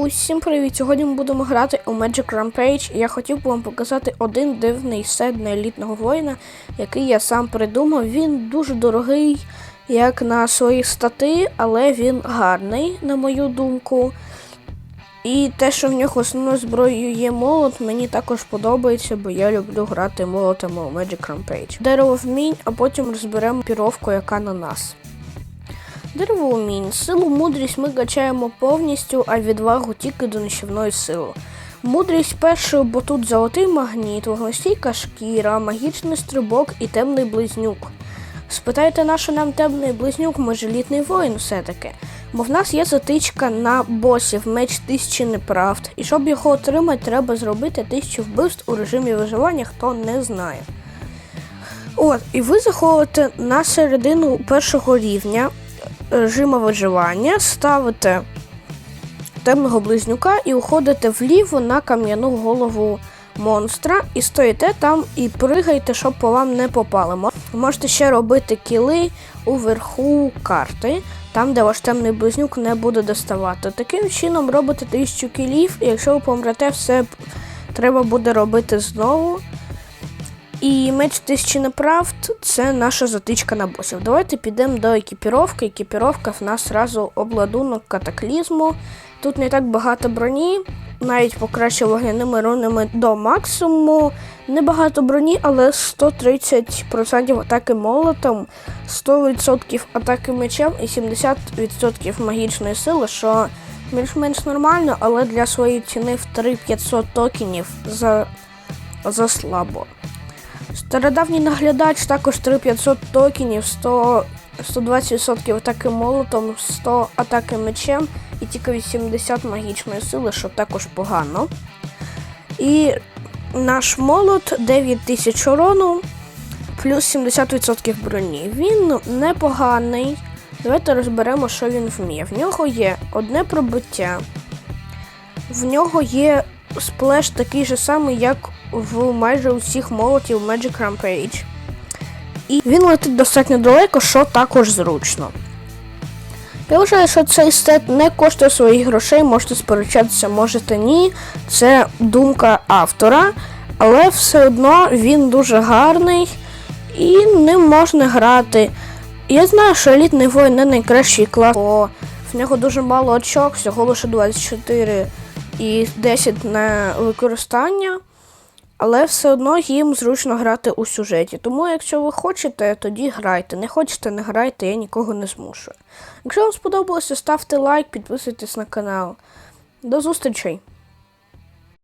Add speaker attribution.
Speaker 1: Усім привіт! Сьогодні ми будемо грати у Magic Rampage. Я хотів би вам показати один дивний сет на елітного воїна, який я сам придумав. Він дуже дорогий, як на свої стати, але він гарний, на мою думку. І те, що в нього основною зброєю є молот, мені також подобається, бо я люблю грати молотами у Magic Rampage. Дерево вмінь, а потім розберемо піровку, яка на нас. Дерево умінь. Силу мудрість ми качаємо повністю, а відвагу тільки до нищівної сили. Мудрість першою, бо тут золотий магніт, вогнестійка шкіра, магічний стрибок і темний близнюк. Спитайте, на нам темний близнюк, ми ж елітний воїн все-таки. Бо в нас є затичка на босів, меч тисячі неправд. І щоб його отримати, треба зробити тисячу вбивств у режимі виживання, хто не знає. От, і ви заходите на середину першого рівня режиму виживання, ставите темного близнюка і уходите вліво на кам'яну голову монстра і стоїте там і пригаєте, щоб по вам не попали. Мо- Можете ще робити кіли уверху карти, там, де ваш темний близнюк не буде доставати. Таким чином робите тисячу кілів, і якщо ви помрете, все треба буде робити знову. І меч тисячі неправд це наша затичка на босів. Давайте підемо до екіпіровки. Екіпіровка в нас зразу обладунок катаклізму. Тут не так багато броні, навіть покраще вогняними рунами до максимуму. Небагато броні, але 130% атаки молотом, 100% атаки мечем і 70% магічної сили, що більш-менш нормально, але для своєї ціни в 3500 токенів за, за слабо. Стародавній наглядач також 3500 токенів, 100, 120% атаки молотом, 100 атаки мечем і тільки 80 магічної сили, що також погано. І наш молот 9000 урону, плюс 70% броні. Він непоганий. Давайте розберемо, що він вміє. В нього є одне пробиття, в нього є сплеш такий же самий, як в майже усіх молотів Magic Rampage. І він летить достатньо далеко, що також зручно. Я вважаю, що цей сет не коштує своїх грошей, можете сперечатися, можете ні. Це думка автора, але все одно він дуже гарний і ним можна грати. Я знаю, що елітний воїн не найкращий клас, бо в нього дуже мало очок, всього лише 24 і 10 на використання. Але все одно їм зручно грати у сюжеті. Тому, якщо ви хочете, тоді грайте. Не хочете, не грайте, я нікого не змушую. Якщо вам сподобалося, ставте лайк, підписуйтесь на канал. До зустрічей!